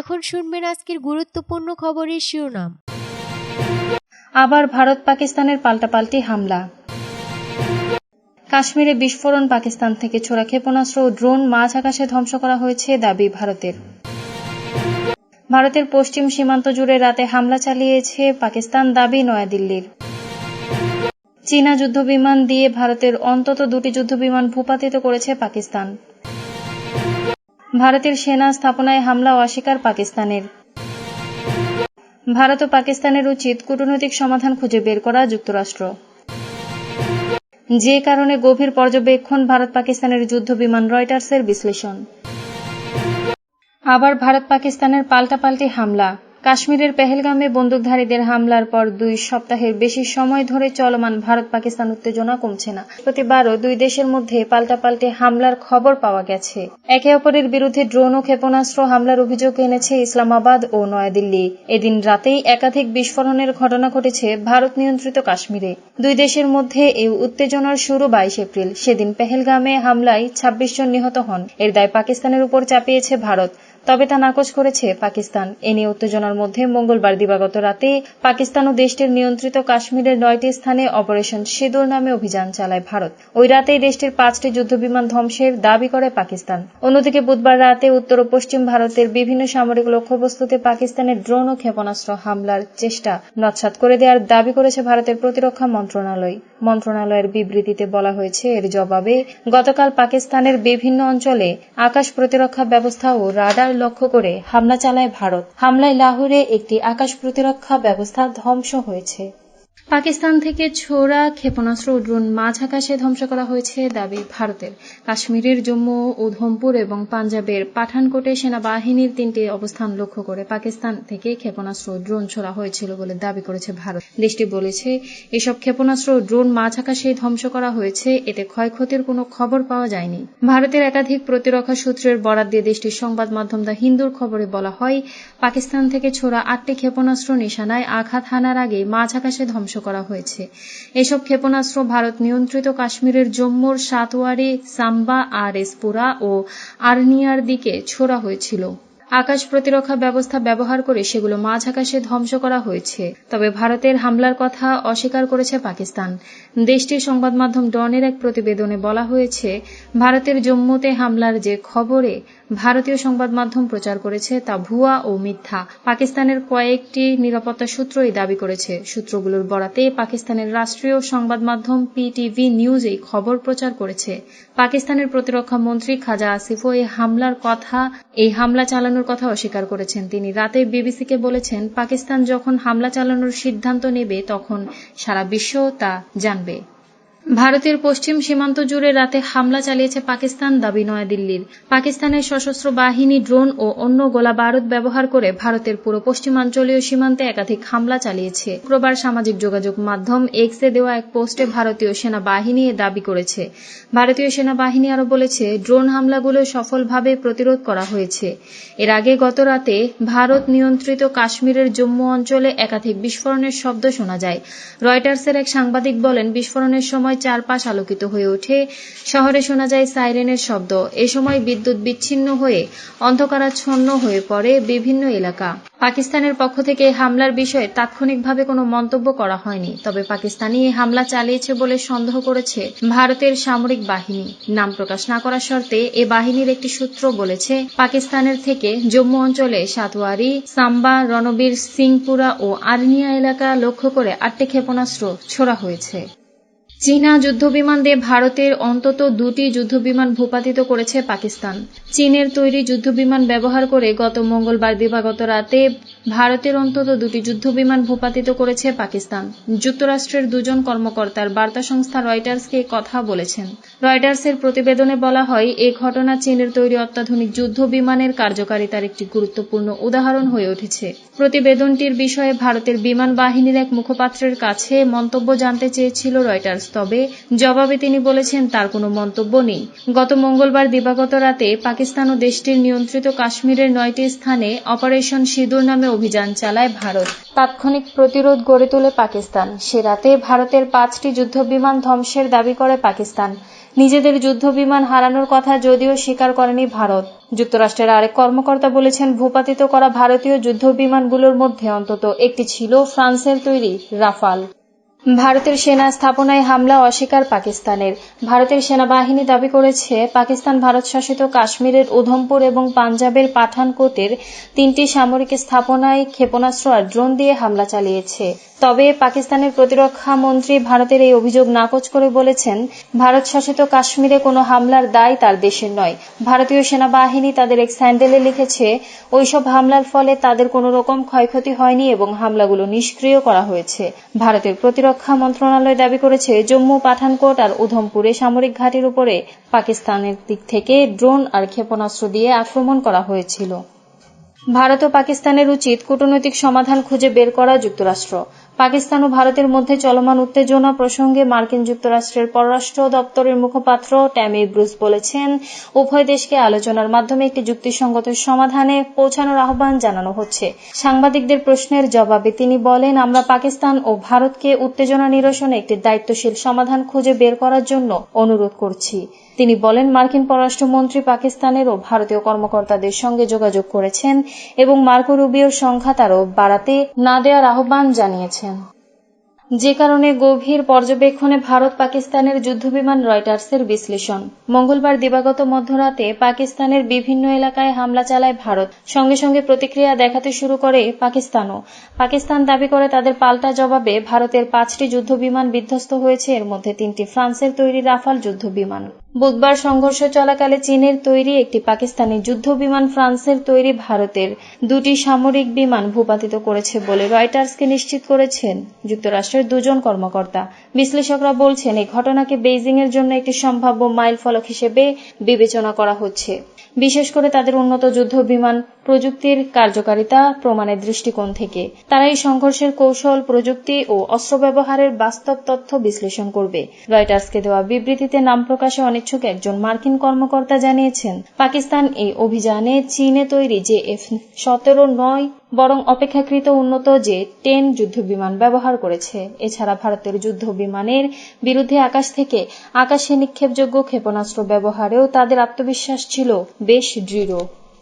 এখন শুনবেন আজকের গুরুত্বপূর্ণ খবরের শিরোনাম। আবার ভারত পাকিস্তানের পাল্টাপাল্টি হামলা। কাশ্মীরে বিস্ফোরণ পাকিস্তান থেকে ছোড়া ক্ষেপণাস্ত্র ও ড্রোন মাঝ আকাশে ধ্বংস করা হয়েছে দাবি ভারতের। ভারতের পশ্চিম সীমান্ত জুড়ে রাতে হামলা চালিয়েছে পাকিস্তান দাবি নয়াদিল্লির। চীনা যুদ্ধবিমান দিয়ে ভারতের অন্তত দুটি যুদ্ধবিমান ভূপাতিত করেছে পাকিস্তান। ভারতের সেনা স্থাপনায় হামলা অস্বীকার পাকিস্তানের। ভারত ও পাকিস্তানের উচিত কূটনৈতিক সমাধান খুঁজে বের করা যুক্তরাষ্ট্র। যে কারণে গভীর পর্যবেক্ষণ ভারত পাকিস্তানের যুদ্ধ বিমান রয়টার্সের বিশ্লেষণ। আবার ভারত পাকিস্তানের পাল্টাপাল্টি হামলা। কাশ্মীরের পেহেলগামে বন্দুকধারীদের হামলার পর দুই সপ্তাহের বেশি সময় ধরে চলমান ভারত পাকিস্তান উত্তেজনা কমছে না। প্রতিবারও দুই দেশের মধ্যে পাল্টাপাল্টি হামলার খবর পাওয়া গেছে। একে অপরের বিরুদ্ধে ড্রোন ও ক্ষেপণাস্ত্র হামলার অভিযোগ এনেছে ইসলামাবাদ ও নয়াদিল্লি। এদিন রাতেই একাধিক বিস্ফোরণের ঘটনা ঘটেছে ভারত নিয়ন্ত্রিত কাশ্মীরে। দুই দেশের মধ্যে এই উত্তেজনার শুরু বাইশ এপ্রিল। সেদিন পেহেলগামে হামলায় ছাব্বিশ জন নিহত হন। এর দায় পাকিস্তানের উপর চাপিয়েছে ভারত। তবে তা নাকচ করেছে পাকিস্তান। এ নিয়ে উত্তেজনার মধ্যে মঙ্গলবার দিবাগত রাতে পাকিস্তান ও দেশটির নিয়ন্ত্রিত কাশ্মীরের নয়টি স্থানে অপারেশন সিঁদুর নামে অভিযান চালায় ভারত। ওই রাতেই দেশটির পাঁচটি যুদ্ধবিমান ধ্বংসের দাবি করে পাকিস্তান। অন্যদিকে বুধবার রাতে উত্তর ও পশ্চিম ভারতের বিভিন্ন সামরিক লক্ষ্যবস্তুতে পাকিস্তানের ড্রোন ও ক্ষেপণাস্ত্র হামলার চেষ্টা নৎসাত করে দেওয়ার দাবি করেছে ভারতের প্রতিরক্ষা মন্ত্রণালয়। মন্ত্রণালয়ের বিবৃতিতে বলা হয়েছে, এর জবাবে গতকাল পাকিস্তানের বিভিন্ন অঞ্চলে আকাশ প্রতিরক্ষা ব্যবস্থা ও রাডার লক্ষ্য করে হামলা চালায় ভারত। হামলায় লাহোরে একটি আকাশ প্রতিরক্ষা ব্যবস্থা ধ্বংস হয়েছে। পাকিস্তান থেকে ছোড়া ক্ষেপণাস্ত্র ও ড্রোন মাঝ আকাশে ধ্বংস করা হয়েছে দাবি ভারতের। কাশ্মীরের জম্মু উধমপুর এবং পাঞ্জাবের পাঠানকোটে সেনাবাহিনীর তিনটি অবস্থান লক্ষ্য করে পাকিস্তান থেকে ক্ষেপণাস্ত্র ও ড্রোন ছোড়া হয়েছিল বলে দাবি করেছে ভারত। দেশটি বলেছে, এসব ক্ষেপণাস্ত্র ও ড্রোন মাঝ আকাশে ধ্বংস করা হয়েছে, এতে ক্ষয়ক্ষতির কোনো খবর পাওয়া যায়নি। ভারতের একাধিক প্রতিরক্ষা সূত্রের বরাত দিয়ে দেশটির সংবাদ মাধ্যম দ্য হিন্দুর খবরে বলা হয়, পাকিস্তান থেকে ছোড়া আটটি ক্ষেপণাস্ত্র নিশানায় আঘাত হানার আগে মাঝ আকাশে ধ্বংস করা হয়েছে। এসব ক্ষেপণাস্ত্র ভারত নিয়ন্ত্রিত কাশ্মীরের জম্মুর সাতওয়ারি, সাম্বা, আর এসপুরা ও আর্নিয়ার দিকে ছোড়া হয়েছিল। আকাশ প্রতিরক্ষা ব্যবস্থা ব্যবহার করে সেগুলো মাঝ আকাশে ধ্বংস করা হয়েছে। তবে ভারতের হামলার কথা অস্বীকার করেছে পাকিস্তান। দেশটির সংবাদ মাধ্যম ডনের এক প্রতিবেদনে বলা হয়েছে, ভারতের জম্মুতে হামলার যে খবরে ভারতীয় সংবাদ মাধ্যম প্রচার করেছে তা ভুয়া ও মিথ্যা। পাকিস্তানের কয়েকটি নিরাপত্তা সূত্রই দাবি করেছে। সূত্রগুলোর বরাতে পাকিস্তানের রাষ্ট্রীয় সংবাদ মাধ্যম পিটিভি নিউজ এই খবর প্রচার করেছে। পাকিস্তানের প্রতিরক্ষা মন্ত্রী খাজা আসিফও এই হামলার কথা, এই হামলা চালানোর কথা অস্বীকার করেছেন তিনি। রাতে বিবিসিকে বলেছেন, পাকিস্তান যখন হামলা চালানোর সিদ্ধান্ত নেবে, তখন সারা বিশ্ব তা জানবে। ভারতের পশ্চিম সীমান্ত জুড়ে রাতে হামলা চালিয়েছে পাকিস্তান দাবি নয়াদিল্লির। পাকিস্তানের সশস্ত্র বাহিনী, ড্রোন ও অন্য গোলা বারুদ ব্যবহার করে ভারতের পুরো পশ্চিমাঞ্চলীয় সীমান্তে একাধিক হামলা চালিয়েছে। শুক্রবার সামাজিক যোগাযোগ মাধ্যম এক্সে দেওয়া এক পোস্টে ভারতীয় সেনাবাহিনী এ দাবি করেছে। ভারতীয় সেনাবাহিনী আরও বলেছে, ড্রোন হামলাগুলো সফলভাবে প্রতিরোধ করা হয়েছে। এর আগে গত রাতে ভারত নিয়ন্ত্রিত কাশ্মীরের জম্মু অঞ্চলে একাধিক বিস্ফোরণের শব্দ শোনা যায়। রয়টার্সের এক সাংবাদিক বলেন, বিস্ফোরণের সময় চারপাশ আলোকিত হয়ে ওঠে। শহরে শোনা যায় সাইরেনের শব্দ। এ সময় বিদ্যুৎ বিচ্ছিন্ন হয়ে, অন্ধকারাচ্ছন্ন হয়ে পড়ে বিভিন্ন এলাকা। পাকিস্তানের পক্ষ থেকে হামলার বিষয়ে তাৎক্ষণিকভাবে কোনো মন্তব্য করা হয়নি। তবে পাকিস্তানি হামলা চালিয়েছে বলে সন্দেহ করেছে ভারতের সামরিক বাহিনী। নাম প্রকাশ না করার শর্তে এ বাহিনীর একটি সূত্র বলেছে, পাকিস্তানের থেকে জম্মু অঞ্চলে সাতওয়ারি, সাম্বা, রণবীর, সিংপুরা ও আর্নিয়া এলাকা লক্ষ্য করে আটটি ক্ষেপণাস্ত্র ছোড়া হয়েছে। চীনা যুদ্ধবিমান দিয়ে ভারতের অন্তত দুটি যুদ্ধবিমান ভূপাতিত করেছে পাকিস্তান। চীনের তৈরি যুদ্ধবিমান ব্যবহার করে গত মঙ্গলবার দিবাগত রাতে ভারতের অন্তত দুটি যুদ্ধবিমান ভূপাতিত করেছে পাকিস্তান। যুক্তরাষ্ট্রের দুজন কর্মকর্তার বার্তা সংস্থা রয়টার্সকে কথা বলেছেন। রয়টার্সের প্রতিবেদনে বলা হয়, এ ঘটনা চীনের তৈরি অত্যাধুনিক যুদ্ধ বিমানের কার্যকারিতার একটি গুরুত্বপূর্ণ উদাহরণ হয়ে উঠেছে। প্রতিবেদনটির বিষয়ে ভারতের বিমান বাহিনীর এক মুখপাত্রের কাছে মন্তব্য জানতে চেয়েছিল রয়টার্স। তবে জবাবে তিনি বলেছেন, তার কোনো মন্তব্য নেই। গত মঙ্গলবার দিবাগত রাতে পাকিস্তান ও দেশটির নিয়ন্ত্রিত কাশ্মীরের নয়টি স্থানে অপারেশন সিঁদুর নামে অভিযান চালায় ভারত। তাৎক্ষণিক প্রতিরোধ গড়ে তোলে পাকিস্তান। সে রাতে ভারতের পাঁচটি যুদ্ধবিমান ধ্বংসের দাবি করে পাকিস্তান। নিজেদের যুদ্ধ বিমান হারানোর কথা যদিও স্বীকার করেনি ভারত। যুক্তরাষ্ট্রের আরেক কর্মকর্তা বলেছেন, ভূপাতিত করা ভারতীয় যুদ্ধ বিমানগুলোর মধ্যে অন্তত একটি ছিল ফ্রান্সের তৈরি রাফাল। ভারতের সেনা স্থাপনায় হামলা অস্বীকার পাকিস্তানের। ভারতের সেনাবাহিনী দাবি করেছে, পাকিস্তান ভারত শাসিত কাশ্মীরের উধমপুর এবং পাঞ্জাবের পাঠানকোটের তিনটি সামরিক স্থাপনায় ক্ষেপণাস্ত্র আর ড্রোন দিয়ে হামলা চালিয়েছে। তবে পাকিস্তানের প্রতিরক্ষা মন্ত্রী ভারতের এই অভিযোগ নাকচ করে বলেছেন ভারত শাসিত কাশ্মীরে কোনো হামলার দায় তার দেশের নয়। ভারতীয় সেনাবাহিনী তাদের এক স্যান্ডেলে লিখেছে, ওইসব হামলার ফলে তাদের কোনো রকম ক্ষয়ক্ষতি হয়নি এবং হামলাগুলো নিষ্ক্রিয় করা হয়েছে। ভারতের প্রতিরক্ষা মন্ত্রণালয় দাবি করেছে, জম্মু, পাঠানকোট আর উধমপুরে সামরিক ঘাটির উপরে পাকিস্তানের দিক থেকে ড্রোন আর ক্ষেপণাস্ত্র দিয়ে আক্রমণ করা হয়েছিল। ভারত ও পাকিস্তানের উচিত কূটনৈতিক সমাধান খুঁজে বের করা যুক্তরাষ্ট্র। পাকিস্তান ও ভারতের মধ্যে চলমান উত্তেজনা প্রসঙ্গে মার্কিন যুক্তরাষ্ট্রের পররাষ্ট্র দপ্তরের মুখপাত্র ট্যামি ব্রুস বলেছেন, উভয় দেশকে আলোচনার মাধ্যমে একটি যুক্তিসঙ্গত সমাধানে পৌঁছানোর আহ্বান জানানো হচ্ছে। সাংবাদিকদের প্রশ্নের জবাবে তিনি বলেন, আমরা পাকিস্তান ও ভারতকে উত্তেজনা নিরসনে একটি দায়িত্বশীল সমাধান খুঁজে বের করার জন্য অনুরোধ করছি। তিনি বলেন, মার্কিন পররাষ্ট্রমন্ত্রী পাকিস্তানের ও ভারতীয় কর্মকর্তাদের সঙ্গে যোগাযোগ করেছেন এবং মার্কো রুবিওর সংখ্যা তারও বাড়াতে না দেওয়ার আহ্বান জানিয়েছেন। যে কারণে গভীর পর্যবেক্ষণে ভারত পাকিস্তানের যুদ্ধবিমান রয়টার্সের বিশ্লেষণ। মঙ্গলবার দিবাগত মধ্যরাতে পাকিস্তানের বিভিন্ন এলাকায় হামলা চালায় ভারত। সঙ্গে সঙ্গে প্রতিক্রিয়া দেখাতে শুরু করে পাকিস্তানও। পাকিস্তান দাবি করে তাদের পাল্টা জবাবে ভারতের পাঁচটি যুদ্ধবিমান বিধ্বস্ত হয়েছে। এর মধ্যে তিনটি ফ্রান্সের তৈরি রাফাল যুদ্ধবিমান। বুধবার সংঘর্ষ চলাকালে চীনের তৈরি একটি পাকিস্তানি যুদ্ধ বিমান ফ্রান্সের তৈরি ভারতের দুটি সামরিক বিমান ভূপাতিত করেছে বলে রয়টার্সকে নিশ্চিত করেছেন যুক্তরাষ্ট্রের দুজন কর্মকর্তা। বিশ্লেষকরা বলছেন, এই ঘটনাকে বেইজিং এর জন্য একটি সম্ভাব্য মাইল ফলক হিসেবে বিবেচনা করা হচ্ছে। বিশেষ করে তাদের উন্নত যুদ্ধ বিমান প্রযুক্তির কার্যকারিতা প্রমাণের দৃষ্টিকোণ থেকে। তারা এই সংঘর্ষের কৌশল, প্রযুক্তি ও অস্ত্র ব্যবহারের বাস্তব তথ্য বিশ্লেষণ করবে। রয়টার্সকে দেওয়া বিবৃতিতে নাম প্রকাশে অনিচ্ছুক একজন মার্কিন কর্মকর্তা জানিয়েছেন, পাকিস্তান এই অভিযানে চীনে তৈরি যে এফ সতেরো নয় বরং অপেক্ষাকৃত উন্নত যে টেন যুদ্ধবিমান ব্যবহার করেছে। এছাড়া ভারতের যুদ্ধ বিমানের বিরুদ্ধে আকাশ থেকে আকাশে নিক্ষেপযোগ্য ক্ষেপণাস্ত্র ব্যবহারেও তাদের আত্মবিশ্বাস ছিল বেশ দৃঢ়।